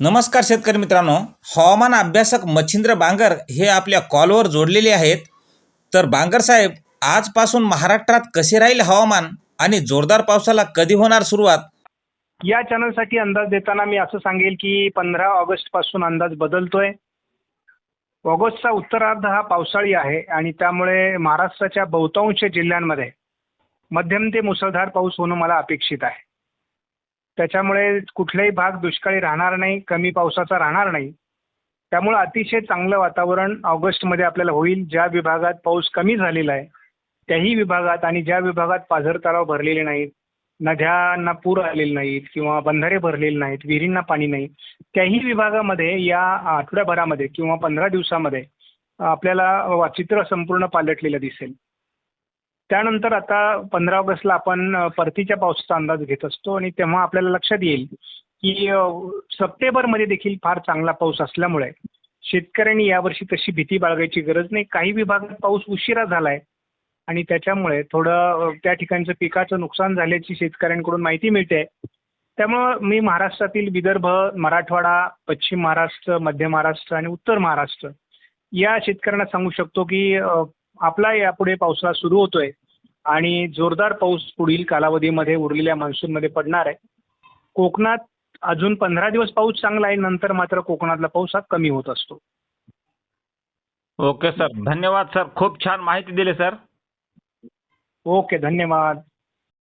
नमस्कार शेतकरी मित्रांनो हवामान अभ्यासक मच्छिंद्र बांगर हे आपल्या कॉलवर जोडलेले आहेत. तर बांगर साहेब आजपासून महाराष्ट्रात कसे राहील हवामान आणि जोरदार पावसाला कधी होणार सुरुवात? या चॅनलसाठी अंदाज देताना मी असं सांगेल की पंधरा ऑगस्टपासून अंदाज बदलतोय. ऑगस्टचा उत्तरार्ध हा पावसाळी आहे आणि त्यामुळे महाराष्ट्राच्या बहुतांश जिल्ह्यांमध्ये मध्यम ते मुसळधार पाऊस होणं मला अपेक्षित आहे. त्याच्यामुळे कुठलाही भाग दुष्काळी राहणार नाही कमी पावसाचा राहणार नाही. त्यामुळं अतिशय चांगलं वातावरण ऑगस्टमध्ये आपल्याला होईल. ज्या विभागात पाऊस कमी झालेला आहे त्याही विभागात आणि ज्या विभागात पाझर तलाव भरलेले नाहीत नद्यांना पूर आलेले नाहीत किंवा बंधारे भरलेले नाहीत विहिरींना पाणी नाही त्याही विभागामध्ये या आठवड्याभरामध्ये किंवा पंधरा दिवसामध्ये आपल्याला वा- चित्र संपूर्ण पालटलेलं दिसेल. त्यानंतर आता पंधरा ऑगस्टला आपण परतीच्या पावसाचा अंदाज घेत असतो आणि तेव्हा आपल्याला लक्षात येईल की सप्टेबरमध्ये सप्टेंबरमध्ये देखील फार चांगला पाऊस असल्यामुळे शेतकऱ्यांनी यावर्षी तशी भीती बाळगायची गरज नाही. काही विभागात पाऊस उशिरा झाला आहे आणि त्याच्यामुळे थोडं त्या ठिकाणचं पिकाचं नुकसान झाल्याची शेतकऱ्यांकडून माहिती मिळते. त्यामुळं मी महाराष्ट्रातील विदर्भ मराठवाडा पश्चिम महाराष्ट्र मध्य महाराष्ट्र आणि उत्तर महाराष्ट्र या शेतकऱ्यांना सांगू शकतो की आपला यापुढे पावसाळा सुरू होतोय आणि जोरदार पाऊस पुढील कालावधीमध्ये उरलेल्या मान्सूनमध्ये पडणार आहे. कोकणात अजून पंधरा दिवस पाऊस चांगला आहे नंतर मात्र कोकणातला पाऊस हा कमी होत असतो. Okay sir. धन्यवाद सर. खूप छान माहिती दिली सर. ओके धन्यवाद.